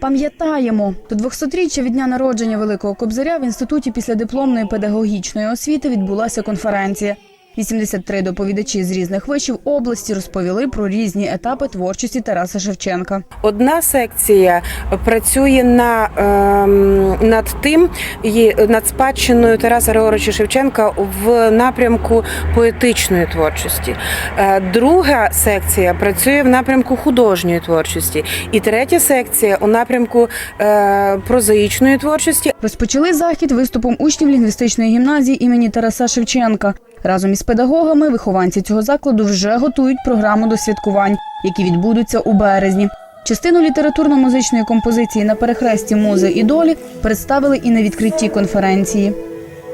Пам'ятаємо, до 200-річчя від дня народження Великого Кобзаря в інституті післядипломної педагогічної освіти відбулася конференція. 83 доповідачі з різних вишів області розповіли про різні етапи творчості Тараса Шевченка. Одна секція працює на, ем, над тим, і над спадщиною Тараса Григоровича Шевченка в напрямку поетичної творчості. Е, Друга секція працює в напрямку художньої творчості. І третя секція у напрямку е, прозаїчної творчості. Розпочали захід виступом учнів лінгвістичної гімназії імені Тараса Шевченка. Разом із педагогами вихованці цього закладу вже готують програму до святкувань, які відбудуться у березні. Частину літературно-музичної композиції на перехресті музи і долі представили і на відкритті конференції.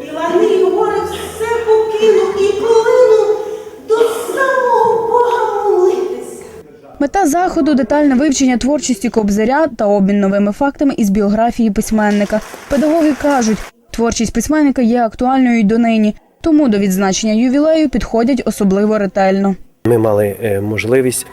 І лани все покину і полину до самого Бога молитися. Мета заходу детальне вивчення творчості кобзаря та обмін новими фактами із біографії письменника. Педагоги кажуть, творчість письменника є актуальною й донині, тому до відзначення ювілею підходять особливо ретельно. Ми мали е, можливість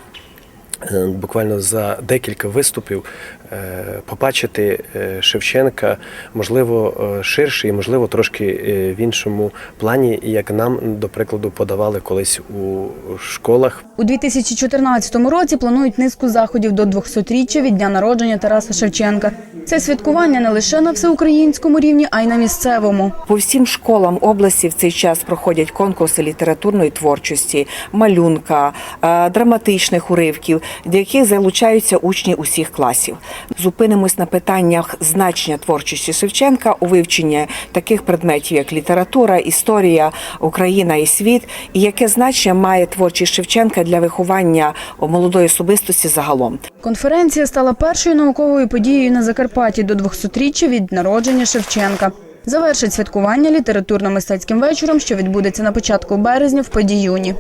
буквально за декілька виступів е, побачити е, Шевченка, можливо, е, ширше і можливо трошки е, в іншому плані, як нам, до прикладу, подавали колись у школах. У 2014 році планують низку заходів до 200-річчя від дня народження Тараса Шевченка. Це святкування не лише на всеукраїнському рівні, а й на місцевому. По всім школам області в цей час проходять конкурси літературної творчості, малюнка, е, драматичних уривків, до яких залучаються учні усіх класів. Зупинимось на питаннях значення творчості Шевченка у вивченні таких предметів, як література, історія, Україна і світ, і яке значення має творчість Шевченка для виховання молодої особистості загалом. Конференція стала першою науковою подією на Закарпатті до 200-річчя від народження Шевченка. Завершить святкування літературно-мистецьким вечором, що відбудеться на початку березня в Подіюні.